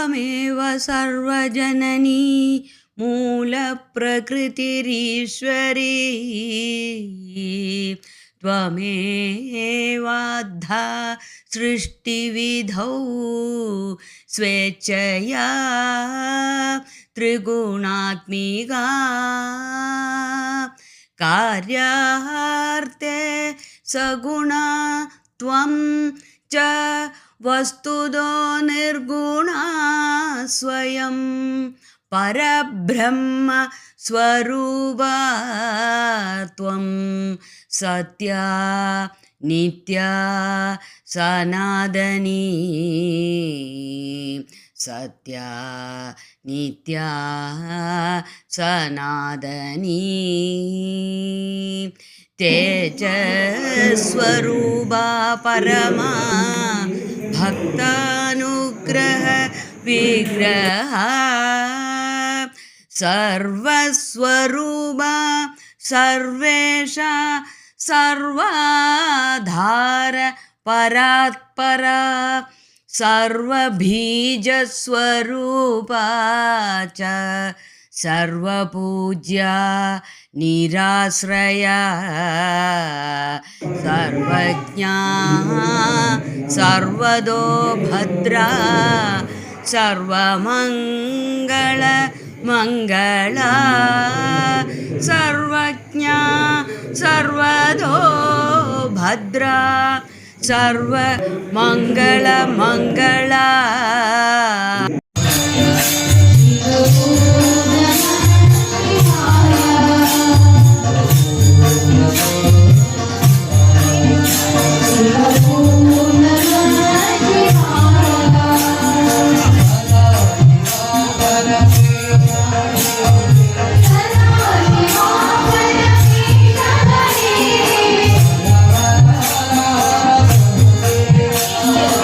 त्वमेव सर्वजननी मूलप्रकृतिरीश्वरी। त्वमेवाद्धा सृष्टिविधौ स्वेच्छया त्रिगुणात्मिका। कार्यार्थे सगुणा त्वं च വസ്തുതോ നിർഗുണ സ്വയം പരബ്രഹ്മ സ്വരൂപത്വം സത്യ നിത്യ സനാതനീ. സത്യ നിത്യ സനാതനീ. തേജസ്വരൂപ പരമാ भक्तानुग्रह विग्रह सर्वस्वरूपा सर्वेषा सर्वाधार परात्परा सर्वबीजस्वरूपा च सर्वपूज्या निराश्रया। सर्वज्ञा सर्वदो भद्रा सर्वमङ्गल मङ्गला सर्वज्ञा सर्वदो भद्रा सर्वमङ्गलमङ्गला